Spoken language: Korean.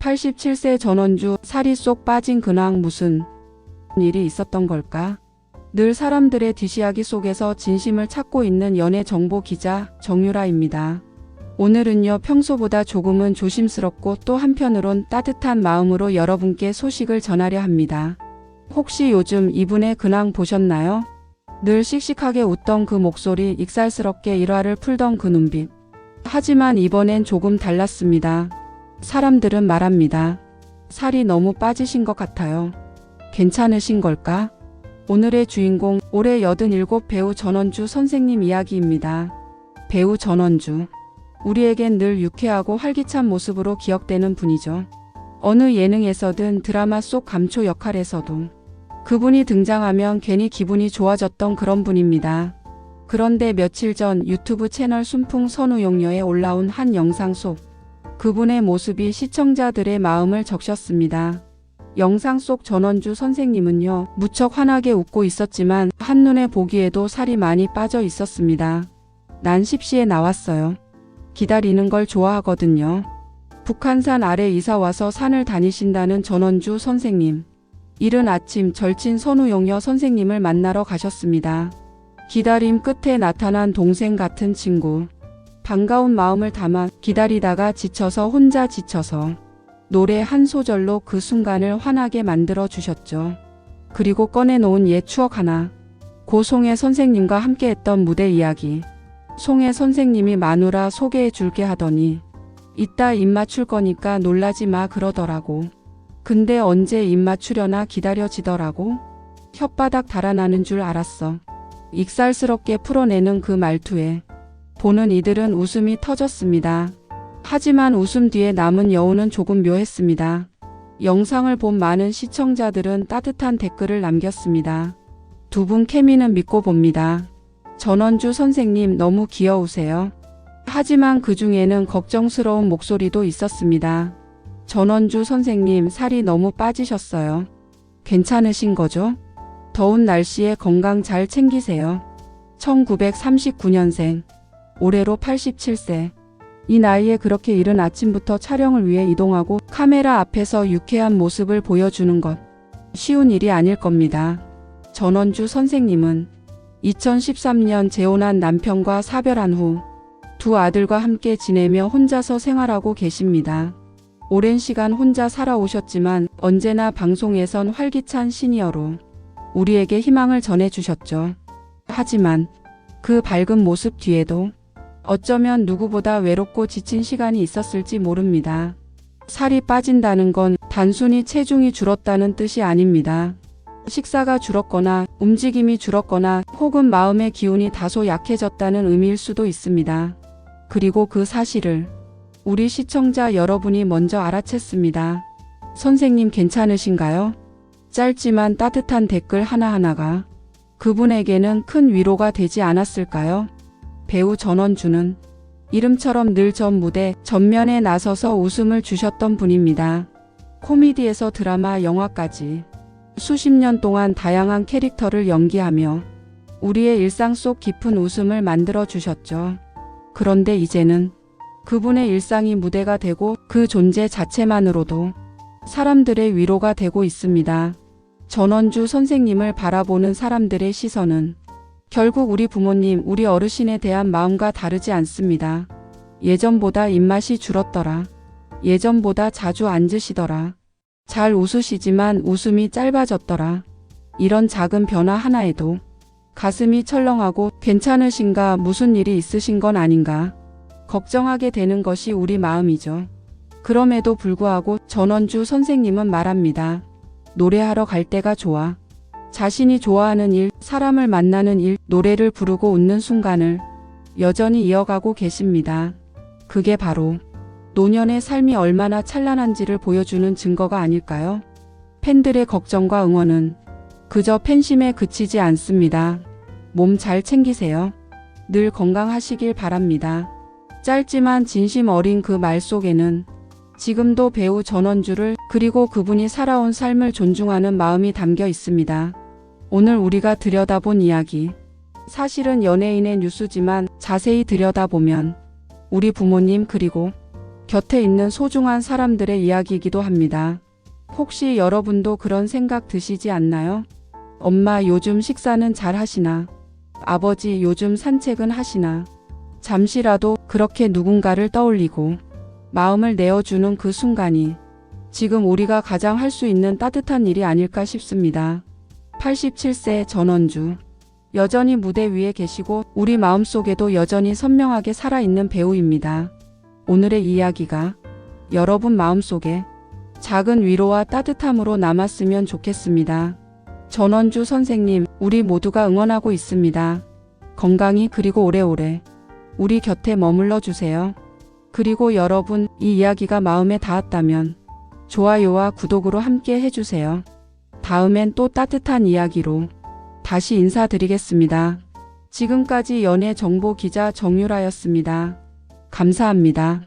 87세 전원주 살이 쏙 빠진 근황 무슨 일이 있었던 걸까? 늘 사람들의 뒤시야기 속에서 진심을 찾고 있는 연애 정보 기자 정유라입니다. 오늘은요 평소보다 조금은 조심스럽고 또 한편으론 따뜻한 마음으로 여러분께 소식을 전하려 합니다. 혹시 요즘 이분의 근황 보셨나요? 늘 씩씩하게 웃던 그 목소리, 익살스럽게 일화를 풀던 그 눈빛. 하지만 이번엔 조금 달랐습니다. 사람들은 말합니다. 살이 너무 빠지신 것 같아요. 괜찮으신 걸까? 오늘의 주인공, 올해 87 배우 전원주 선생님 이야기입니다. 배우 전원주. 우리에겐 늘 유쾌하고 활기찬 모습으로 기억되는 분이죠. 어느 예능에서든 드라마 속 감초 역할에서도 그분이 등장하면 괜히 기분이 좋아졌던 그런 분입니다. 그런데 며칠 전 유튜브 채널 순풍 선우 용녀에 올라온 한 영상 속 그분의 모습이 시청자들의 마음을 적셨습니다. 영상 속 전원주 선생님은요, 무척 환하게 웃고 있었지만 한눈에 보기에도 살이 많이 빠져 있었습니다. 난 십시에 나왔어요. 기다리는 걸 좋아하거든요. 북한산 아래 이사 와서 산을 다니신다는 전원주 선생님. 이른 아침 절친 선우용여 선생님을 만나러 가셨습니다. 기다림 끝에 나타난 동생 같은 친구. 반가운 마음을 담아 기다리다가 지쳐서 혼자 지쳐서 노래 한 소절로 그 순간을 환하게 만들어 주셨죠. 그리고 꺼내놓은 옛 추억 하나. 고송의 선생님과 함께 했던 무대 이야기. 송혜 선생님이 마누라 소개해 줄게 하더니 이따 입 맞출 거니까 놀라지 마 그러더라고. 근데 언제 입 맞추려나 기다려지더라고. 혓바닥 달아나는 줄 알았어. 익살스럽게 풀어내는 그 말투에 보는 이들은 웃음이 터졌습니다. 하지만 웃음 뒤에 남은 여운은 조금 묘했습니다. 영상을 본 많은 시청자들은 따뜻한 댓글을 남겼습니다. 두 분 케미는 믿고 봅니다. 전원주 선생님 너무 귀여우세요. 하지만 그 중에는 걱정스러운 목소리도 있었습니다. 전원주 선생님 살이 너무 빠지셨어요. 괜찮으신 거죠? 더운 날씨에 건강 잘 챙기세요. 1939년생. 올해로 87세. 이 나이에 그렇게 이른 아침부터 촬영을 위해 이동하고 카메라 앞에서 유쾌한 모습을 보여주는 것. 쉬운 일이 아닐 겁니다. 전원주 선생님은 2013년 재혼한 남편과 사별한 후 두 아들과 함께 지내며 혼자서 생활하고 계십니다. 오랜 시간 혼자 살아오셨지만 언제나 방송에선 활기찬 시니어로 우리에게 희망을 전해주셨죠. 하지만 그 밝은 모습 뒤에도 어쩌면 누구보다 외롭고 지친 시간이 있었을지 모릅니다. 살이 빠진다는 건 단순히 체중이 줄었다는 뜻이 아닙니다. 식사가 줄었거나 움직임이 줄었거나 혹은 마음의 기운이 다소 약해졌다는 의미일 수도 있습니다. 그리고 그 사실을 우리 시청자 여러분이 먼저 알아챘습니다. 선생님 괜찮으신가요? 짧지만 따뜻한 댓글 하나하나가 그분에게는 큰 위로가 되지 않았을까요? 배우 전원주는 이름처럼 늘 전 무대 전면에 나서서 웃음을 주셨던 분입니다. 코미디에서 드라마, 영화까지 수십 년 동안 다양한 캐릭터를 연기하며 우리의 일상 속 깊은 웃음을 만들어 주셨죠. 그런데 이제는 그분의 일상이 무대가 되고 그 존재 자체만으로도 사람들의 위로가 되고 있습니다. 전원주 선생님을 바라보는 사람들의 시선은 결국 우리 부모님, 우리 어르신에 대한 마음과 다르지 않습니다. 예전보다 입맛이 줄었더라. 예전보다 자주 앉으시더라. 잘 웃으시지만 웃음이 짧아졌더라. 이런 작은 변화 하나에도 가슴이 철렁하고 괜찮으신가 무슨 일이 있으신 건 아닌가 걱정하게 되는 것이 우리 마음이죠. 그럼에도 불구하고 전원주 선생님은 말합니다. 노래하러 갈 때가 좋아. 자신이 좋아하는 일, 사람을 만나는 일, 노래를 부르고 웃는 순간을 여전히 이어가고 계십니다. 그게 바로 노년의 삶이 얼마나 찬란한지를 보여주는 증거가 아닐까요? 팬들의 걱정과 응원은 그저 팬심에 그치지 않습니다. 몸 잘 챙기세요. 늘 건강하시길 바랍니다. 짧지만 진심 어린 그 말 속에는 지금도 배우 전원주를 그리고 그분이 살아온 삶을 존중하는 마음이 담겨 있습니다. 오늘 우리가 들여다본 이야기. 사실은 연예인의 뉴스지만 자세히 들여다보면 우리 부모님 그리고 곁에 있는 소중한 사람들의 이야기이기도 합니다. 혹시 여러분도 그런 생각 드시지 않나요? 엄마 요즘 식사는 잘 하시나? 아버지 요즘 산책은 하시나? 잠시라도 그렇게 누군가를 떠올리고 마음을 내어주는 그 순간이 지금 우리가 가장 할 수 있는 따뜻한 일이 아닐까 싶습니다. 87세 전원주. 여전히 무대 위에 계시고 우리 마음속에도 여전히 선명하게 살아있는 배우입니다. 오늘의 이야기가 여러분 마음속에 작은 위로와 따뜻함으로 남았으면 좋겠습니다. 전원주 선생님, 우리 모두가 응원하고 있습니다. 건강히 그리고 오래오래 우리 곁에 머물러 주세요. 그리고 여러분, 이 이야기가 마음에 닿았다면 좋아요와 구독으로 함께 해주세요. 다음엔 또 따뜻한 이야기로 다시 인사드리겠습니다. 지금까지 연예 정보 기자 정유라였습니다. 감사합니다.